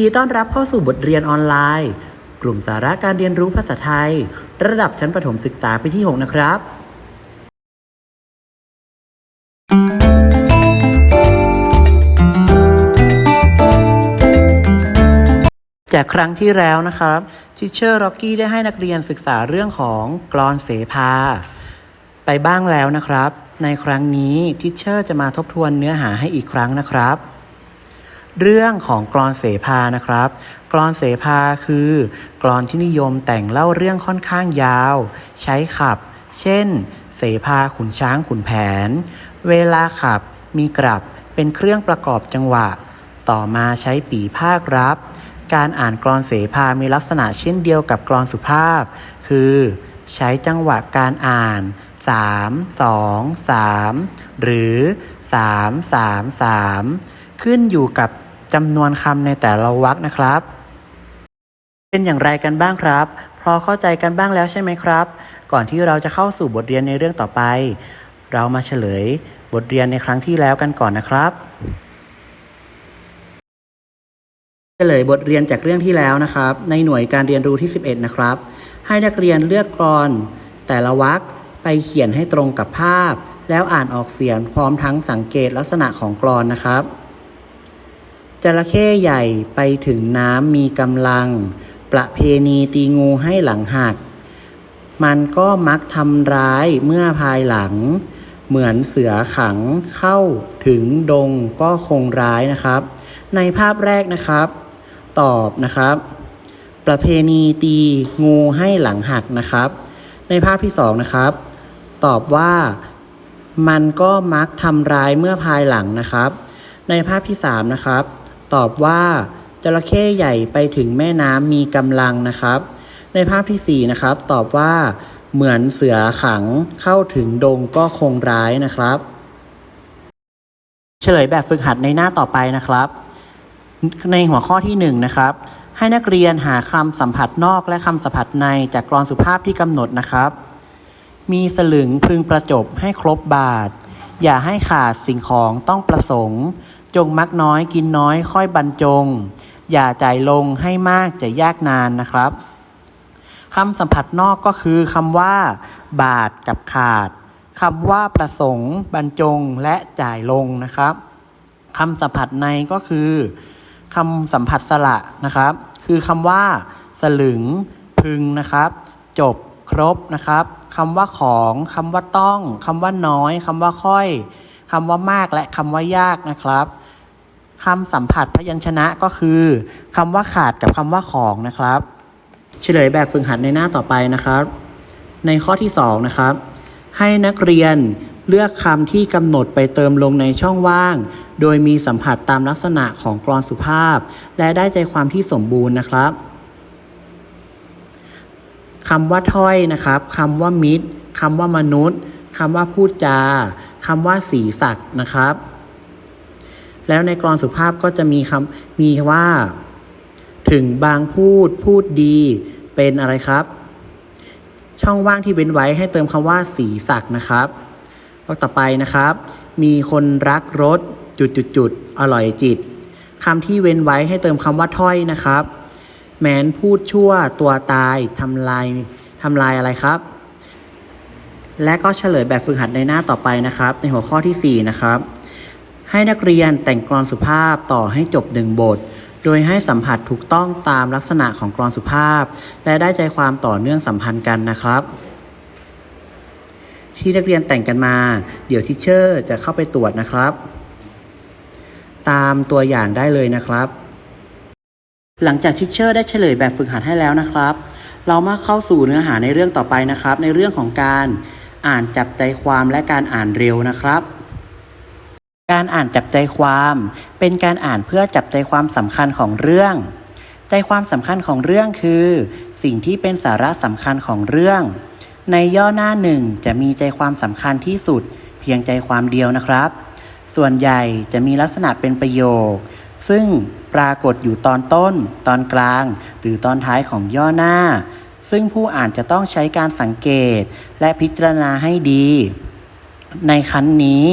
ดีต้อนรับเข้าสู่บทเรียนออนไลน์ กลุ่มสาระการเรียนรู้ภาษาไทย ระดับชั้นประถมศึกษาปีที่ 6 นะครับ จากครั้งที่แล้วนะครับทิเชอร์ร็อกกี้ได้ให้นักเรียนศึกษาเรื่องของกรอนเสภา ไปบ้างแล้วนะครับ ในครั้งนี้ทิเชอร์จะมาทบทวนเนื้อหาให้อีกครั้งนะครับ เรื่องของกรอนเสภานะครับ กรอนเสภาคือกรอนที่นิยมแต่งเล่าเรื่องค่อนข้างยาว ใช้ขับ เช่น เสภาขุนช้างขุนแผน เวลาขับมีกลับเป็นเครื่องประกอบจังหวะ ต่อมาใช้ปีภาครับ การอ่านกรอนเสภามีลักษณะเช่นเดียวกับกรอนสุภาพ คือ ใช้จังหวะการอ่าน 3 2 3 หรือ 3 3 3 ขึ้นอยู่กับ จำนวนคำในแต่ละวรรคนะครับ เป็นอย่างไรกันบ้างครับ พอเข้าใจกันบ้างแล้วใช่ไหมครับ ก่อนที่เราจะเข้าสู่บทเรียนในเรื่องต่อไป เรามาเฉลยบทเรียนในครั้งที่แล้วกันก่อนนะครับเฉลยบทเรียนจากเรื่องที่แล้วนะครับ ในหน่วยการเรียนรู้ที่ 11 นะครับ ให้นักเรียนเลือกกรอน แต่ละวรรคไปเขียนให้ตรงกับภาพ แล้วอ่านออกเสียงพร้อมทั้งสังเกตลักษณะของกรอนนะครับ จระเข้ใหญ่ไปถึงน้ำมีกำลัง ประเพณีตีงูให้หลังหัก มันก็มักทำร้ายเมื่อภายหลัง เหมือนเสือขังเข้าถึงดงก็คงร้ายนะครับ ในภาพแรกนะครับ ตอบนะครับ ประเพณีตีงูให้หลังหักนะครับ ในภาพที่สองนะครับ ตอบว่ามันก็มักทำร้ายเมื่อภายหลังนะครับ ในภาพที่สามนะครับ ตอบว่าจระเข้ใหญ่ไปถึงแม่น้ำมีกำลังนะครับ ในภาพที่สี่นะครับ ตอบว่าเหมือนเสือขังเข้าถึงดงก็คงร้ายนะครับ เฉลยแบบฝึกหัดในหน้าต่อไปนะครับ ในหัวข้อที่หนึ่งนะครับให้นักเรียนหาคำสัมผัสนอกและคำสัมผัสในจากกรอนสุภาพที่กำหนดนะครับ มีสลึงพึงประจบให้ครบบาท อย่าให้ขาดสิ่งของต้องประสงค์ จงมักน้อยกินน้อยค่อยบรรจง อย่าจ่ายลงให้มากจะยากนานนะครับคำสัมผัสนอกก็คือคำว่า บาทกับขาดคำว่าประสงค์ บรรจงและจ่ายลงนะครับคำสัมผัสในก็คือคำสัมผัสสระนะครับ คือคำว่า สลึง พึงนะครับ จบครบนะครับคำว่าของคำว่าต้องคำว่าน้อยคำว่าค่อยคำว่ามากและคำว่ายากนะครับ คำสัมผัสพยัญชนะก็คือคำว่าขาดกับคำว่าของนะครับ เฉลยแบบฝึกหัดในหน้าต่อไปนะครับ ในข้อที่2นะครับ ให้นักเรียนเลือกคำที่กำหนดไปเติมลงในช่องว่าง โดยมีสัมผัสตามลักษณะของกรอนสุภาพ และได้ใจความที่สมบูรณ์นะครับคำว่าถ้อยนะครับคำว่ามิตรคำว่ามนุษย์คำว่าพูดจาคำว่าสีสักนะครับ แล้วในกรอนสุภาพก็จะมีคำมีว่า ถึงบางพูดพูดดีเป็นอะไรครับ ช่องว่างที่เว้นไว้ให้เติมคำว่าสีสักนะครับข้อต่อไปนะครับ มีคนรักรถจุดจุดจุดอร่อยจิตคำที่เว้นไว้ให้เติมคำว่าถ้อยนะครับ แมนพูดชั่วตัวตายทำลายทำลายอะไรครับ และก็เฉลยแบบฝึกหัดในหน้าต่อไปนะครับ ในหัวข้อที่ 4 นะครับ ให้นักเรียนแต่งกลอนสุภาพต่อให้จบหนึ่งบท โดยให้สัมผัสถูกต้องตามลักษณะของกลอนสุภาพ และได้ใจความต่อเนื่องสัมพันธ์กันนะครับ ที่นักเรียนแต่งกันมา เดี๋ยวทิเชอร์จะเข้าไปตรวจนะครับ ตามตัวอย่างได้เลยนะครับ หลังจากทิเชอร์ได้เฉลยแบบฝึกหัดให้แล้วนะครับ เรามาเข้าสู่เนื้อหาในเรื่องต่อไปนะครับ ในเรื่องของการอ่านจับใจความและการอ่านเร็วนะครับ การอ่านจับใจความ เป็นการอ่านเพื่อจับใจความสำคัญของเรื่อง ใจความสำคัญของเรื่องคือ สิ่งที่เป็นสาระสำคัญของเรื่อง ในย่อหน้าหนึ่งจะมีใจความสำคัญที่สุด เพียงใจความเดียวนะครับ ส่วนใหญ่จะมีลักษณะเป็นประโยค ซึ่งปรากฏอยู่ตอนต้น ตอนกลาง หรือตอนท้ายของย่อหน้า ซึ่งผู้อ่านจะต้องใช้การสังเกตและพิจารณาให้ดี ในครั้นนี้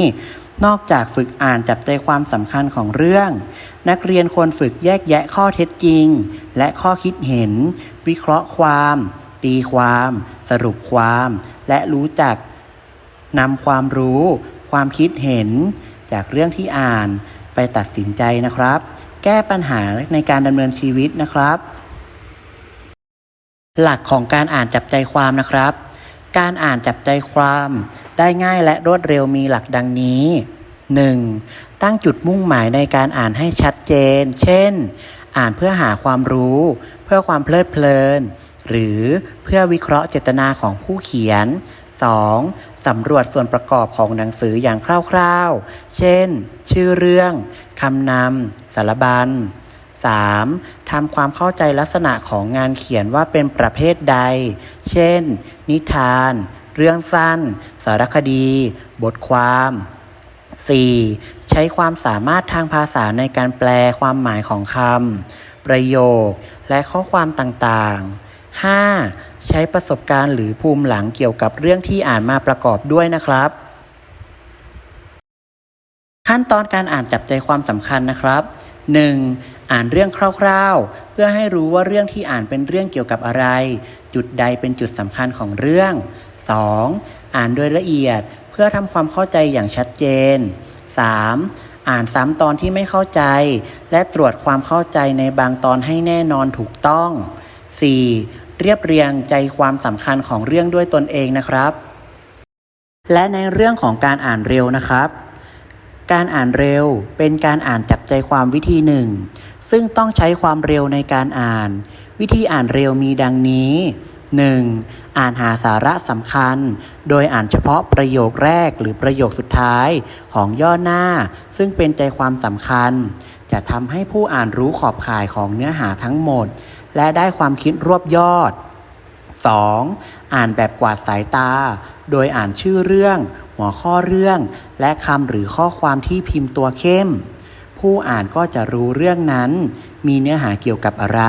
นอกจากฝึกอ่านจับใจความสำคัญของเรื่อง นักเรียนควรฝึกแยกแยะข้อเท็จจริง และข้อคิดเห็น วิเคราะห์ความ ตีความ สรุปความ และรู้จักนำความรู้ ความคิดเห็น จากเรื่องที่อ่านไปตัดสินใจนะครับ แก้ปัญหาในการดำเนินชีวิตนะครับ หลักของการอ่านจับใจความนะครับ การอ่านจับใจความ ได้ง่ายและรวดเร็วมีหลักดังนี้ 1. ตั้งจุดมุ่งหมายในการอ่านให้ชัดเจน เช่น อ่านเพื่อหาความรู้ เพื่อความเพลิดเพลิน หรือเพื่อวิเคราะห์เจตนาของผู้เขียน 2. สำรวจส่วนประกอบของหนังสืออย่างคร่าวๆ เช่น ชื่อเรื่องคำนำสารบัญ 3. ทำความเข้าใจลักษณะของงานเขียนว่าเป็นประเภทใด เช่น นิทาน เรื่องสั้น สารคดี บทความ 4. ใช้ความสามารถทางภาษาในการแปลความหมายของคำประโยค และข้อความต่างๆ 5. ใช้ประสบการณ์หรือภูมิหลังเกี่ยวกับเรื่องที่อ่านมาประกอบด้วยนะครับ ขั้นตอนการอ่านจับใจความสำคัญนะครับ 1. อ่านเรื่องคร่าวๆ เพื่อให้รู้ว่าเรื่องที่อ่านเป็นเรื่องเกี่ยวกับอะไร จุดใดเป็นจุดสำคัญของเรื่อง 2. อ่านโดยละเอียดเพื่อทำความเข้าใจอย่างชัดเจน 3. อ่านซ้ำตอนที่ไม่เข้าใจ และตรวจความเข้าใจในบางตอนให้แน่นอนถูกต้อง 4. เรียบเรียงใจความสำคัญของเรื่องด้วยตนเองนะครับ และในเรื่องของการอ่านเร็วนะครับ การอ่านเร็วเป็นการอ่านจับใจความวิธีหนึ่งซึ่งต้องใช้ความเร็วในการอ่าน วิธีอ่านเร็วมีดังนี้ 1. อ่านหาสาระสำคัญ โดยอ่านเฉพาะประโยคแรกหรือประโยคสุดท้ายของย่อหน้า ซึ่งเป็นใจความสำคัญ จะทำให้ผู้อ่านรู้ขอบข่ายของเนื้อหาทั้งหมด และได้ความคิดรวบยอด 2. อ่านแบบกวาดสายตา โดยอ่านชื่อเรื่อง หัวข้อเรื่อง และคำหรือข้อความที่พิมพ์ตัวเข้ม ผู้อ่านก็จะรู้เรื่องนั้น มีเนื้อหาเกี่ยวกับอะไร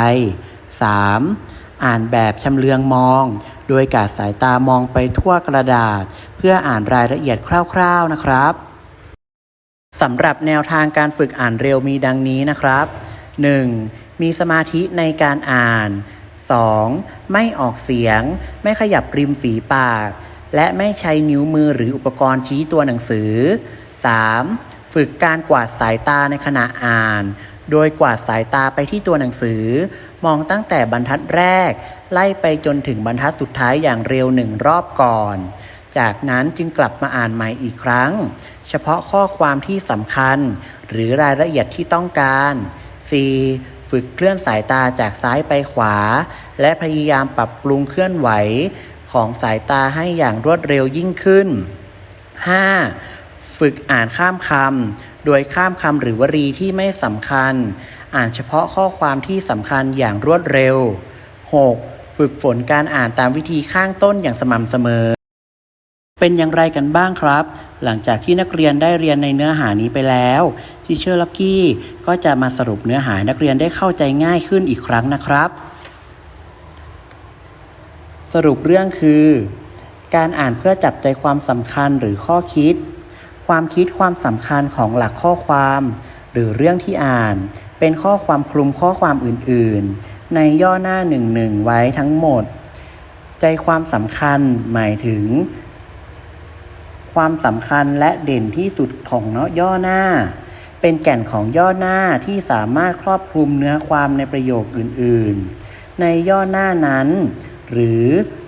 3. อ่านแบบชำเลืองมอง โดยกาดสายตามองไปทั่วกระดาษ เพื่ออ่านรายละเอียดคร่าวๆนะครับสำหรับแนวทางการฝึกอ่านเร็วมีดังนี้นะครับ 1. มีสมาธิในการอ่าน 2. ไม่ออกเสียง ไม่ขยับริมฝีปาก และไม่ใช้นิ้วมือหรืออุปกรณ์ชี้ตัวหนังสือ 3. ฝึกการกวาดสายตาในขณะอ่าน โดยกวาดสายตาไปที่ตัวหนังสือ มองตั้งแต่บรรทัดแรก ไล่ไปจนถึงบรรทัดสุดท้ายอย่างเร็วหนึ่งรอบก่อน จากนั้นจึงกลับมาอ่านใหม่อีกครั้ง เฉพาะข้อความที่สำคัญ หรือรายละเอียดที่ต้องการ 4. ฝึกเคลื่อนสายตาจากซ้ายไปขวา และพยายามปรับปรุงเคลื่อนไหวของสายตาให้อย่างรวดเร็วยิ่งขึ้น 5. ฝึกอ่านข้ามคำ โดยข้ามคำหรือวลีที่ไม่สำคัญ อ่านเฉพาะข้อความที่สำคัญอย่างรวดเร็ว 6. ฝึกฝนการอ่านตามวิธีข้างต้นอย่างสม่ำเสมอ เป็นอย่างไรกันบ้างครับ หลังจากที่นักเรียนได้เรียนในเนื้อหานี้ไปแล้วทีเชอร์ล็อกกี้ก็จะมาสรุปเนื้อหานักเรียนได้เข้าใจง่ายขึ้นอีกครั้งนะครับ สรุปเรื่องคือ การอ่านเพื่อจับใจความสำคัญหรือข้อคิด ความคิดความสำคัญของหลักข้อความ หรือเรื่องที่อ่าน เป็นข้อความคลุมข้อความอื่น ๆ ในย่อหน้าหนึ่งหนึ่งไว้ทั้งหมด ใจความสำคัญหมายถึง ความสำคัญและเด่นที่สุดของเนาะย่อหน้า เป็นแก่นของย่อหน้าที่สามารถครอบคลุมเนื้อความในประโยคอื่น ๆ ในย่อหน้านั้น หรือ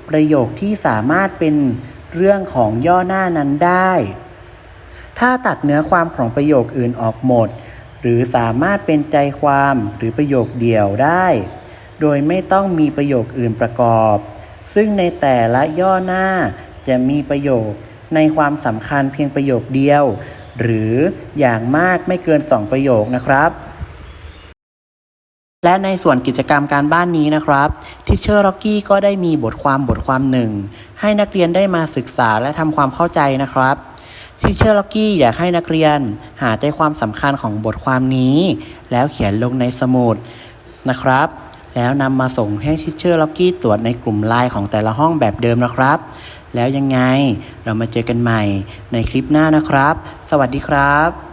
ประโยคที่สามารถเป็นเรื่องของย่อหน้านั้นได้ ถ้าตัดเนื้อความของประโยคอื่นออกหมด หรือสามารถเป็นใจความหรือประโยคเดียวได้ โดยไม่ต้องมีประโยคอื่นประกอบ ซึ่งในแต่ละย่อหน้าจะมีประโยคในความสำคัญเพียงประโยคเดียว หรืออย่างมากไม่เกิน 2 ประโยคนะครับและในส่วนกิจกรรมการบ้านนี้นะครับทิเชอร์ล็อกกี้ก็ได้มีบทความบทความหนึ่ง ให้นักเรียนได้มาศึกษาและทำความเข้าใจนะครับทิเชอร์ล็อกกี้อยากให้นักเรียนหาใจความสำคัญของบทความนี้ แล้วเขียนลงในสมุดนะครับ แล้วนำมาส่งให้ทิชเชอร์ล็อกกี้ตรวจในกลุ่มไลน์ของแต่ละห้องแบบเดิมนะครับ แล้วยังไงเรามาเจอกันใหม่ในคลิปหน้านะครับ สวัสดีครับ